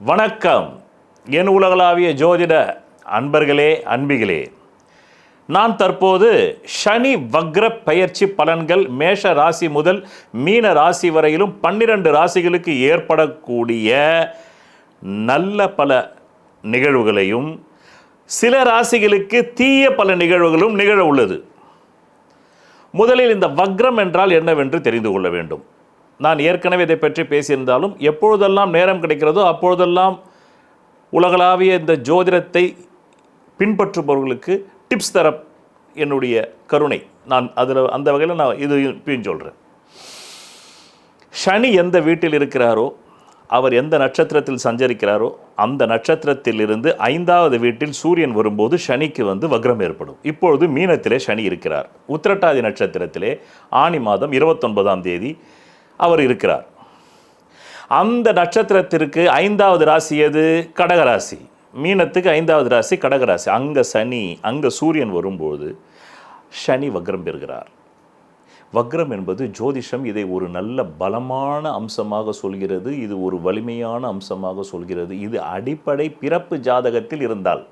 வணக்கம். என் உலகளாவிய ஜோதிட அன்பர்களே அன்பிகளே. நான் தற்போது சனி வக்ர பயிற்சி பலன்கள் மேஷ ராசி முதல் மீன ராசி வரையிலும் பன்னிரண்டு ராசிகளுக்கு ஏற்படக்கூடிய நல்ல பல நிகழ்வுகளையும் சில ராசிகளுக்கு தீய பல நிகழ்வுகளும் நிகழ உள்ளது. முதலில் இந்த வக்ரம் என்றால் என்னவென்று தெரிந்து கொள்ள வேண்டும். நான் ஏற்கனவே இதை பற்றி பேசியிருந்தாலும் எப்பொழுதெல்லாம் நேரம் கிடைக்கிறதோ அப்பொழுதெல்லாம் உலகளாவிய இந்த ஜோதிடத்தை பின்பற்றுபவர்களுக்கு டிப்ஸ் தர என்னுடைய கருணை. நான் அதில் அந்த வகையில் நான் இது இப்பயும் சொல்கிறேன் சனி எந்த வீட்டில் இருக்கிறாரோ அவர் எந்த நட்சத்திரத்தில் சஞ்சரிக்கிறாரோ அந்த நட்சத்திரத்திலிருந்து ஐந்தாவது வீட்டில் சூரியன் வரும்போது சனிக்கு வந்து வக்ரம் ஏற்படும். இப்பொழுது மீனத்திலே சனி இருக்கிறார். உத்திரட்டாதி நட்சத்திரத்திலே ஆனி மாதம் இருபத்தொன்பதாம் தேதி அவர் இருக்கிறார். அந்த நட்சத்திரத்திற்கு ஐந்தாவது ராசி எது? கடகராசி. மீனத்துக்கு ஐந்தாவது ராசி கடகராசி. அங்கே சனி அங்கே சூரியன் வரும்போது சனி வக்ரம் பெறுகிறார். வக்ரம் என்பது ஜோதிஷம் இதை ஒரு நல்ல பலமான அம்சமாக சொல்கிறது இது ஒரு வலிமையான அம்சமாக சொல்கிறது. இது அடிப்படை பிறப்பு ஜாதகத்தில் இருந்தால்.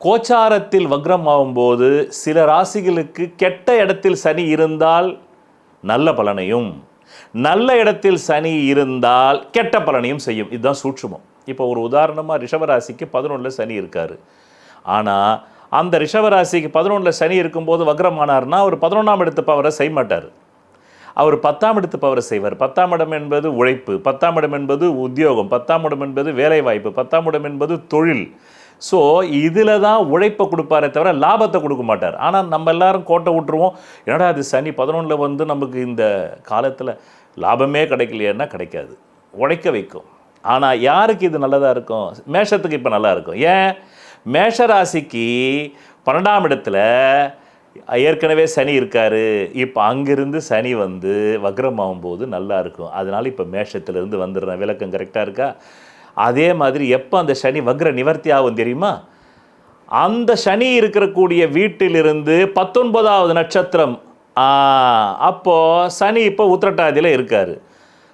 கோச்சாரத்தில் வக்ரம் ஆகும்போது சில ராசிகளுக்கு கெட்ட இடத்தில் சனி இருந்தால் நல்ல பலனையும் நல்ல இடத்தில் சனி இருந்தால் கெட்ட பலனையும் செய்யும். இதுதான் சூட்சுமம். இப்போ ஒரு உதாரணமாக ரிஷபராசிக்கு பதினொன்றில் சனி இருக்கார். ஆனால் அந்த ரிஷபராசிக்கு பதினொன்றில் சனி இருக்கும்போது வக்ரமானார்னா அவர் பதினொன்றாம் இடத்து பவரை செய்ய மாட்டார். அவர் பத்தாம் இடத்து பவரை செய்வார். பத்தாம் இடம் என்பது உழைப்பு பத்தாம் இடம் என்பது உத்தியோகம் பத்தாம் இடம் என்பது வேலைவாய்ப்பு பத்தாம் இடம் என்பது தொழில் ஸோ இதில் தான் உழைப்பை கொடுப்பாரே தவிர லாபத்தை கொடுக்க மாட்டார். ஆனால் நம்ம எல்லாரும் கோட்டை விட்டுருவோம். என்னடா அது சனி பதினொன்றில் வந்து நமக்கு இந்த காலத்தில் லாபமே கிடைக்கலையேன்னா கிடைக்காது. உழைக்க வைக்கும். ஆனால் யாருக்கு இது நல்லதாக இருக்கும்? மேஷத்துக்கு இப்போ நல்லா இருக்கும். ஏன்? மேஷ ராசிக்கு பன்னெண்டாம் இடத்துல ஏற்கனவே சனி இருக்கார். இப்போ அங்கேருந்து சனி வந்து வக்ரமாகும் போது நல்லா இருக்கும். அதனால் இப்போ மேஷத்துலேருந்து வந்துடுறேன். விளக்கம் கரெக்டாக இருக்கா? அதே மாதிரி எப்போ அந்த சனி வக்ர நிவர்த்தி ஆகும் தெரியுமா? அந்த சனி இருக்கக்கூடிய வீட்டிலிருந்து பத்தொன்பதாவது நட்சத்திரம். அப்போது அப்போ சனி இப்போ உத்திரட்டாதியில் இருக்கார்.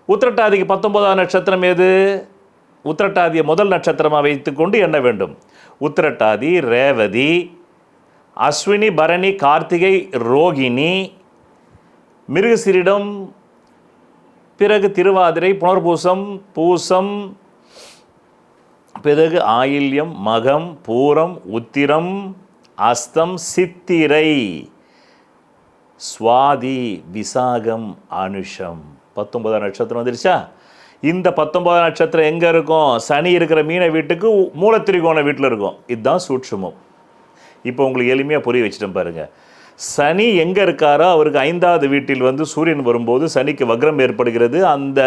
உத்திரட்டாதிக்கு பத்தொன்பதாவது நட்சத்திரம் எது? உத்திரட்டாதியை முதல் நட்சத்திரமாக வைத்துக்கொண்டு எண்ண வேண்டும்? உத்திரட்டாதி ரேவதி அஸ்வினி பரணி கார்த்திகை ரோகிணி மிருகசிரிடம் பிறகு திருவாதிரை புனர்பூசம் பூசம் பிறகு ஆயில்யம் மகம் பூரம் உத்திரம் அஸ்தம் சித்திரை. சுவாதி விசாகம் அனுஷம். பத்தொன்பதாம் நட்சத்திரம் வந்துருச்சா? இந்த பத்தொன்பதாம் நட்சத்திரம் எங்கே இருக்கும்? சனி இருக்கிற மீனை வீட்டுக்கு மூலத்திரிகோண வீட்டில் இருக்கும். இதுதான் சூட்சுமம். இப்போ உங்களுக்கு எளிமையாக புரிய வச்சுட்டேன் பாருங்கள் சனி எங்கே இருக்காரோ அவருக்கு ஐந்தாவது வீட்டில் வந்து சூரியன் வரும்போது சனிக்கு வக்ரம் ஏற்படுகிறது. அந்த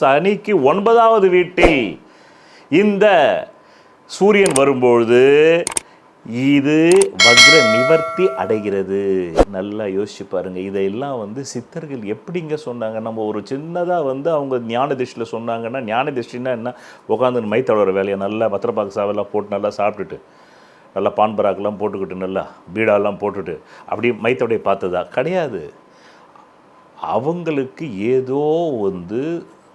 சனிக்கு ஒன்பதாவது வீட்டில் இந்த சூரியன் வரும்பொழுது இது வக்ர நிவர்த்தி அடைகிறது. நல்லா யோசிச்சு பாருங்க. இதையெல்லாம் வந்து சித்தர்கள் எப்படிங்க சொன்னாங்க? நம்ம ஒரு சின்னதாக வந்து அவங்க ஞான திருஷ்டியில் சொன்னாங்கன்னா ஞான திருஷ்டின்னா என்ன? உட்காந்து மை தடவுற வேலையை நல்லா பத்திரப்பாக்கு சாவெல்லாம் போட்டு நல்லா சாப்பிட்டுட்டு நல்லா பான் பராக்கெல்லாம் போட்டுக்கிட்டு நல்லா பீடாலாம் போட்டுட்டு அப்படி மைத்தோடைய பார்த்ததா? கிடையாது. அவங்களுக்கு ஏதோ வந்து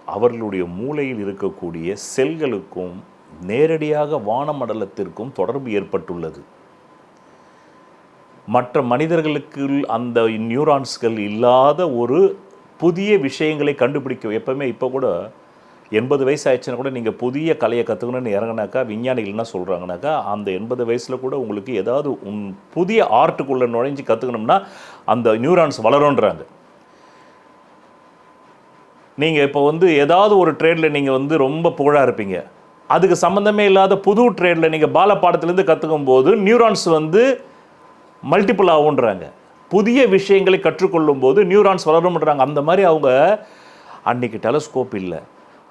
அவர்களுடைய மூளையில் இருக்கக்கூடிய செல்களுக்கும் நேரடியாக வானமண்டலத்திற்கும் தொடர்பு ஏற்பட்டுள்ளது. மற்ற மனிதர்களுக்கு அந்த நியூரான்ஸ்கள் இல்லாத ஒரு புதிய விஷயங்களை கண்டுபிடிக்க எப்பவுமே இப்போ கூட எண்பது வயசு ஆயிடுச்சுன்னா கூட நீங்கள் புதிய கலையை கற்றுக்கணும்னு இறங்கினாக்கா விஞ்ஞானிகள் என்ன சொல்கிறாங்கனாக்கா அந்த எண்பது வயசில் கூட உங்களுக்கு ஏதாவது உன் புதிய ஆர்ட்டுக்குள்ளே நுழைஞ்சு கற்றுக்கணும்னா அந்த நியூரான்ஸ் வளரும்ன்றாங்க. நீங்கள் இப்போ வந்து ஏதாவது ஒரு ட்ரேடில் நீங்கள் வந்து ரொம்ப புகழாக இருப்பீங்க. அதுக்கு சம்மந்தமே இல்லாத புது ட்ரேடில் நீங்கள் பால பாடத்துலேருந்து கற்றுக்கும் போது நியூரான்ஸ் வந்து மல்டிபிள் ஆகுன்றாங்க புதிய விஷயங்களை கற்றுக்கொள்ளும் போது நியூரான்ஸ் வளரும்ன்றாங்க. அந்த மாதிரி அவங்க அன்னைக்கு டெலஸ்கோப் இல்லை.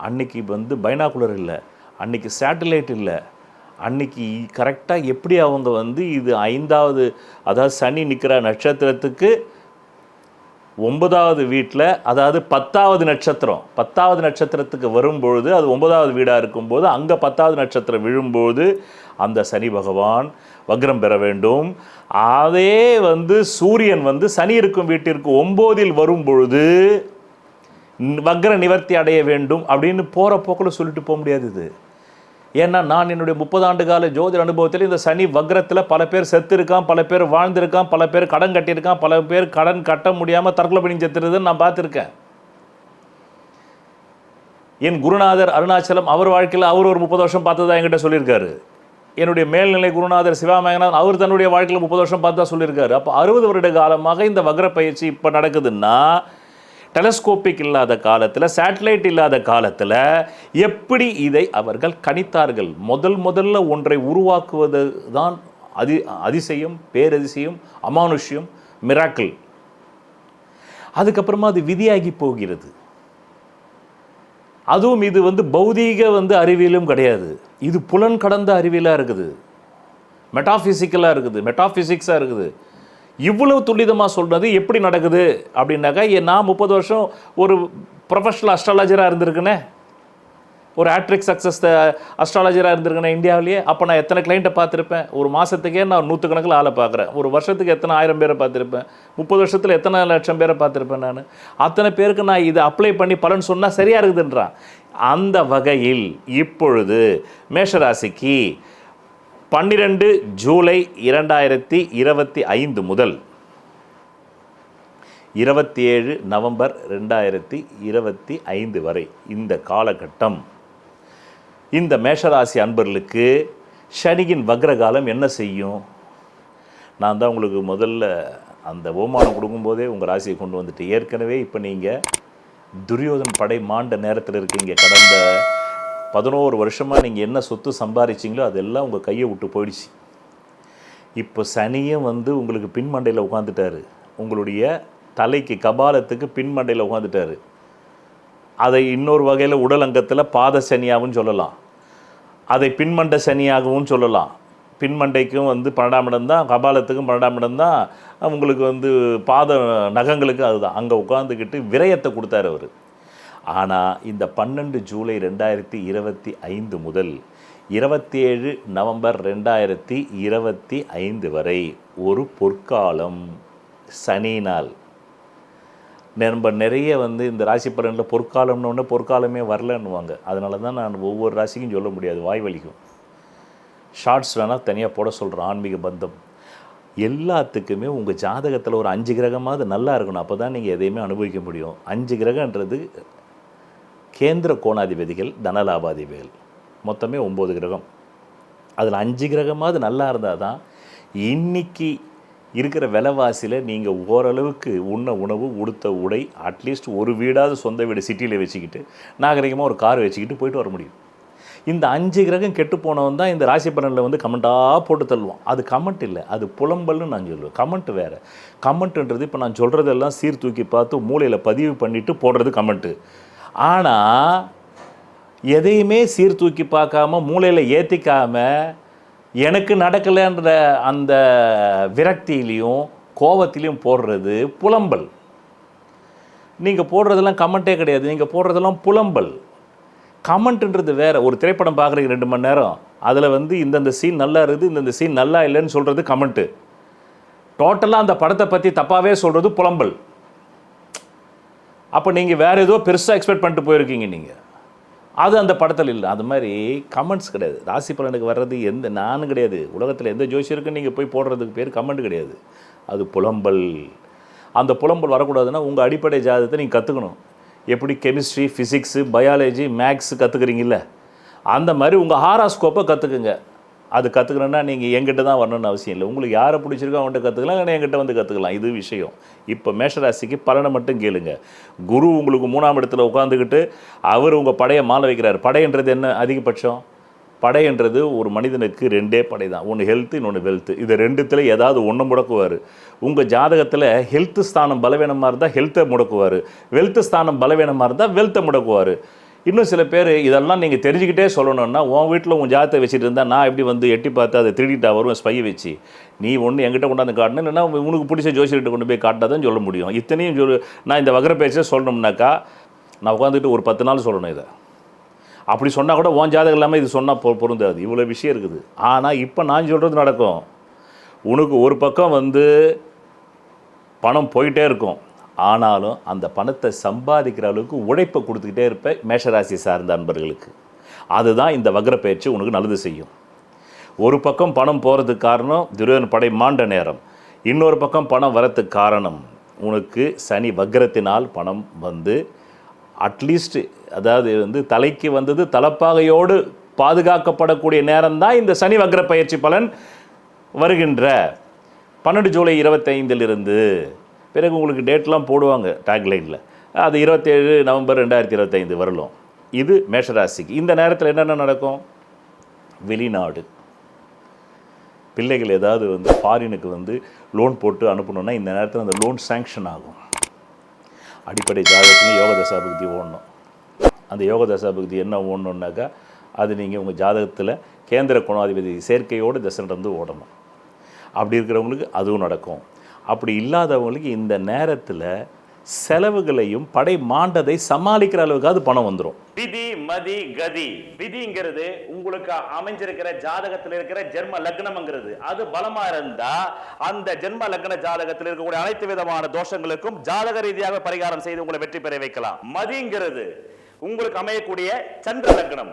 அன்னைக்கு வந்து பைனாகுலர் இல்லை. அன்னைக்கு சேட்டலைட் இல்லை. அன்னைக்கு கரெக்டாக எப்படி அவங்க வந்து இது ஐந்தாவது அதாவது சனி நிற்கிற நட்சத்திரத்துக்கு ஒன்பதாவது வீட்டில் அதாவது பத்தாவது நட்சத்திரம். பத்தாவது நட்சத்திரத்துக்கு வரும்பொழுது அது ஒன்பதாவது வீடாக இருக்கும்போது அங்கே பத்தாவது நட்சத்திரம் விழும்போது அந்த சனி பகவான் வக்ரம் பெற வேண்டும். அதே வந்து சூரியன் வந்து சனி இருக்கும் வீட்டிற்கு ஒம்போதில் வரும் பொழுது வக்ர நிவர்த்தி அடைய வேண்டும் அப்படின்னு போகிற போக்கில் சொல்லிட்டு போக முடியாது இது. ஏன்னா நான் என்னுடைய முப்பது ஆண்டு கால ஜோதிட அனுபவத்தில் இந்த சனி வக்ரத்தில் பல பேர் செத்துருக்கான் பல பேர் வாழ்ந்திருக்கான் பல பேர் கடன் கட்டியிருக்கான் பல பேர் கடன் கட்ட முடியாமல் தற்கொலை பண்ணி செத்துறதுன்னு நான் பார்த்துருக்கேன். என் குருநாதர் அருணாச்சலம் அவர் வாழ்க்கையில் அவர் ஒரு முப்பது வருஷம் பார்த்ததா என்கிட்ட சொல்லியிருக்காரு. என்னுடைய மேல்நிலை குருநாதர் சிவாமேகநாதன் அவர் தன்னுடைய வாழ்க்கையில் முப்பது வருஷம் பார்த்தா சொல்லியிருக்காரு. அப்போ அறுபது வருட காலமாக இந்த வக்ர பயிற்சி இப்போ நடக்குதுன்னா டெலஸ்கோப்பிக் இல்லாத காலத்தில் சேட்டலைட் இல்லாத காலத்தில் எப்படி இதை அவர்கள் கணித்தார்கள்? முதல் முதல்ல ஒன்றை உருவாக்குவது தான் அதி அதிசயம் பேரதிசயம் அமானுஷ்யம் மிராக்கிள் அதுக்கப்புறமா அது விதியாகி போகிறது. அதுவும் இது வந்து பௌதீக வந்து அறிவியலும் கிடையாது. இது புலன் கடந்த அறிவியலாக இருக்குது. மெட்டாஃபிசிக்கலாக இருக்குது. மெட்டாஃபிசிக்ஸாக இருக்குது. இவ்வளவு துல்லிதமாக சொல்கிறது எப்படி நடக்குது அப்படின்னாக்கா ஏ- நான் முப்பது வருஷம் ஒரு ப்ரொஃபஷனல் அஸ்ட்ராலஜராக இருந்திருக்குனே. ஒரு ஆட்ரிக் சக்ஸஸ் அஸ்ட்ராலஜராக இருந்திருக்கேன் இந்தியாவிலேயே. அப்போ நான் எத்தனை கிளைண்ட்டை பார்த்துருப்பேன்? ஒரு மாதத்துக்கே நான் நூற்றுக்கணக்கில் ஆளை பார்க்குறேன். ஒரு வருஷத்துக்கு எத்தனை ஆயிரம் பேரை பார்த்துருப்பேன்? முப்பது வருஷத்தில் எத்தனை லட்சம் பேரை பார்த்துருப்பேன் நான்? அத்தனை பேருக்கு நான் இதை அப்ளை பண்ணி பலன் சொன்னால் சரியாக இருக்குதுன்றான். அந்த வகையில் இப்பொழுது மேஷராசிக்கு பன்னிரெண்டு ஜூலை இரண்டாயிரத்தி இருபத்தி ஐந்து முதல் இருபத்தி ஏழு நவம்பர் ரெண்டாயிரத்தி இருபத்தி ஐந்து வரை இந்த காலகட்டம். இந்த மேஷராசி அன்பர்களுக்கு சனியின் வக்ரகாலம் என்ன செய்யும்? நான் தான் உங்களுக்கு முதல்ல அந்த ஓமானம் கொடுக்கும்போதே உங்கள் ராசியை கொண்டு வந்துட்டு ஏற்கனவே இப்போ நீங்கள் துரியோதன் படை மாண்ட நேரத்தில் இருக்கீங்க. கடந்த பதினோரு வருஷமாக நீங்கள் என்ன சொத்து சம்பாதிச்சிங்களோ அதெல்லாம் உங்கள் கையை விட்டு போயிடுச்சு. இப்போ சனியும் வந்து உங்களுக்கு பின்மண்டையில் உட்காந்துட்டாரு உங்களுடைய தலைக்கு கபாலத்துக்கு பின்மண்டையில் உட்காந்துட்டாரு அதை இன்னொரு வகையில் உடல் அங்கத்தில் பாத சனியாகவும் சொல்லலாம். அதை பின்மண்ட சனியாகவும் சொல்லலாம். பின்மண்டைக்கும் வந்து பன்னெண்டாம் இடம் தான் கபாலத்துக்கும் பன்னெண்டாம் இடம் தான். உங்களுக்கு வந்து பாத நகங்களுக்கு அதுதான். அங்கே உட்காந்துக்கிட்டு விரயத்தை கொடுத்தாரு அவர். ஆனால் இந்த பன்னெண்டு ஜூலை ரெண்டாயிரத்தி இருபத்தி ஐந்து முதல் இருபத்தி ஏழு நவம்பர் ரெண்டாயிரத்தி இருபத்தி ஐந்து வரை ஒரு பொற்காலம் சனி நாள். நம்ம நிறைய வந்து இந்த ராசி பலனில் பொற்காலம்னு ஒன்று பொற்காலமே வரலன்னுவாங்க. அதனால தான் நான் ஒவ்வொரு ராசிக்கும் சொல்ல முடியாது வாய் வலிக்கும். ஷார்ட்ஸ் வேணால் தனியாக போட சொல்கிறேன் ஆன்மீக பந்தம். எல்லாத்துக்குமே உங்கள் ஜாதகத்தில் ஒரு அஞ்சு கிரகமாவது நல்லா இருக்கணும். அப்போ தான் நீங்கள் எதையுமே அனுபவிக்க முடியும். அஞ்சு கிரகன்றது கேந்திர கோணாதிபதிகள் தனலாபாதிபதிகள். மொத்தமே ஒம்பது கிரகம். அதில் அஞ்சு கிரகமாவது நல்லா இருந்தால் தான் இன்னைக்கு இருக்கிற விலைவாசியில் நீங்கள் ஓரளவுக்கு உண்ண உணவு உடுத்த உடை அட்லீஸ்ட் ஒரு வீடாவது சொந்த வீடு சிட்டியில் வச்சுக்கிட்டு நாகரிகமாக ஒரு கார் வச்சுக்கிட்டு போயிட்டு வர முடியும். இந்த அஞ்சு கிரகம் கெட்டு போனவன் தான் இந்த ராசி பலனில் வந்து கமெண்ட்டாக போட்டு தள்ளுவான். அது கமெண்ட் இல்லை அது புலம்பல்னு நான் சொல்லுவேன். கமெண்ட் வேறு. கமெண்ட்டுன்றது இப்போ நான் சொல்கிறதெல்லாம் சீர்தூக்கி பார்த்து மூளையில் பதிவு பண்ணிவிட்டு போடுறது கமெண்ட்டு ஆனால் எதையுமே சீர்தூக்கி பார்க்காம மூளையில் ஏற்றிக்காம எனக்கு நடக்கலைன்ற அந்த விரக்தியிலையும் கோபத்திலையும் போடுறது புலம்பல். நீங்கள் போடுறதெல்லாம் கமெண்ட்டே கிடையாது. நீங்கள் போடுறதெல்லாம் புலம்பல். கமெண்ட்ன்றது வேறு. ஒரு திரைப்படம் பார்க்குறீங்க ரெண்டு மணி நேரம். அதில் வந்து இந்தந்த சீன் நல்லா இருக்குது இந்தந்த சீன் நல்லா இல்லைன்னு சொல்கிறது கமெண்ட்டு. டோட்டலாக அந்த படத்தை பற்றி தப்பாகவே சொல்கிறது புலம்பல். அப்போ நீங்கள் வேறு ஏதோ பெருசாக எக்ஸ்பெக்ட் பண்ணிட்டு போயிருக்கீங்க நீங்கள் அது அந்த படத்தில் இல்லை. அது மாதிரி கமெண்ட்ஸ் கிடையாது. ராசி பலனுக்கு வர்றது எந்த நானும் கிடையாது. உலகத்தில் எந்த ஜோசியருக்கும் நீங்கள் போய் போடுறதுக்கு பேர் கமெண்ட் கிடையாது. அது புலம்பல். அந்த புலம்பல் வரக்கூடாதுன்னா உங்கள் அடிப்படை ஜாதகத்தை நீங்கள் கற்றுக்கணும் எப்படி கெமிஸ்ட்ரி ஃபிசிக்ஸு பயாலஜி மேக்ஸ் கற்றுக்குறீங்கல்ல அந்த மாதிரி உங்கள் ஹாராஸ்கோப்பை கற்றுக்குங்க அது கற்றுக்கணுன்னா நீங்கள் எங்கிட்ட தான் வரணும்னு அவசியம் இல்லை. உங்களுக்கு யாரை பிடிச்சிருக்கோ அவன்கிட்ட கற்றுக்கலாம் இல்லைன்னா என்கிட்ட வந்து கற்றுக்கலாம் இது விஷயம். இப்போ மேஷராசிக்கு பலனை மட்டும் கேளுங்க. குரு உங்களுக்கு மூணாம் இடத்துல உட்காந்துக்கிட்டு அவர் உங்கள் படையை மாலை வைக்கிறார். படைன்றது என்ன? அதிகபட்சம். படைன்றது ஒரு மனிதனுக்கு ரெண்டே படை தான். ஒன்று ஹெல்த்து இன்னொன்று வெல்த்து இது ரெண்டுத்தில் ஏதாவது ஒன்று முடக்குவார். உங்கள் ஜாதகத்தில் ஹெல்த்து ஸ்தானம் பலவீனமாக இருந்தால் ஹெல்த்தை முடக்குவார். வெல்த்து ஸ்தானம் பலவீனமாக இருந்தால் வெல்த்தை முடக்குவார். இன்னும் சில பேர் இதெல்லாம் நீங்கள் தெரிஞ்சுக்கிட்டே சொல்லணும்னா உன் வீட்டில் உன் ஜாத்தை வச்சுட்டு இருந்தால் நான் எப்படி வந்து எட்டி பார்த்து அதை திருடிட்டா வரும் ஸ்பையை வச்சு? நீ ஒன்று எங்கிட்ட கொண்டாந்து காட்டணும் இல்லைன்னா உனக்கு பிடிச்ச ஜோசியர்கிட்ட கொண்டு போய் காட்டினா தான் சொல்ல முடியும். இத்தனையும் சொல் நான் இந்த வகர பேச்சை சொல்லணும்னாக்கா நான் உட்காந்துட்டு ஒரு பத்து நாள் சொல்லணும் இதை. அப்படி சொன்னால் கூட உன் ஜாதகம் இல்லாமல் இது சொன்னால் பொ பொருந்தாது. இவ்வளோ விஷயம் இருக்குது. ஆனால் இப்போ நான் சொல்கிறது நடக்கும். உனக்கு ஒரு பக்கம் வந்து பணம் போயிட்டே இருக்கும். ஆனாலும் அந்த பணத்தை சம்பாதிக்கிற அளவுக்கு உழைப்பை கொடுத்துக்கிட்டே இருப்பேன் மேஷராசி சார்ந்த அன்பர்களுக்கு. அதுதான் இந்த வக்ர பயிற்சி உனக்கு நல்லது செய்யும். ஒரு பக்கம் பணம் போகிறதுக்கு காரணம் துரியோதன படை மாண்ட நேரம். இன்னொரு பக்கம் பணம் வரத்துக்கு காரணம் உனக்கு சனி வக்ரத்தினால் பணம் வந்து அட்லீஸ்ட் அதாவது வந்து தலைக்கு வந்தது தலப்பாகையோடு பாதுகாக்கப்படக்கூடிய நேரம்தான் இந்த சனி வக்ர பயிற்சி பலன் வருகின்ற. பன்னெண்டு ஜூலை இருபத்தைந்திலிருந்து பிறகு உங்களுக்கு டேட்லாம் போடுவாங்க டேக்லைனில் அது இருபத்தேழு நவம்பர் ரெண்டாயிரத்தி இருபத்தைந்து வரலும். இது மேஷராசிக்கு. இந்த நேரத்தில் என்னென்ன நடக்கும்? வெளிநாடு. பிள்ளைகள் ஏதாவது வந்து ஃபாரினுக்கு வந்து லோன் போட்டு அனுப்பணுன்னா இந்த நேரத்தில் அந்த லோன் சேங்ஷன் ஆகும். அடிப்படை ஜாதகத்துலேயும் யோக தசாபக்தி ஓடணும். அந்த யோக தசாபக்தி என்ன ஓடணுன்னாக்கா அது நீங்கள் உங்கள் ஜாதகத்தில் கேந்திர குணாதிபதி சேர்க்கையோடு தசை நடந்து ஓடணும். அப்படி இருக்கிறவங்களுக்கு அதுவும் நடக்கும். அப்படி இல்லாதவங்களுக்கு இந்த நேரத்தில் செலவுகளையும் படை மாண்டதை சமாளிக்கிற அளவுக்காவது பணம் வந்துடும் விதி மதி கதி. விதிங்கிறது உங்களுக்கு அமைஞ்சிருக்கிற ஜாதகத்தில் இருக்கிற ஜென்ம லக்னம்ங்கிறது. அது பலமா இருந்தா அந்த ஜென்ம லக்ன ஜாதகத்தில் இருக்கக்கூடிய அனைத்து விதமான தோஷங்களுக்கும் ஜாதக ரீதியாக பரிகாரம் செய்து உங்களை வெற்றி பெற வைக்கலாம். மதிங்கிறது உங்களுக்கு அமையக்கூடிய சந்திர லக்னம்.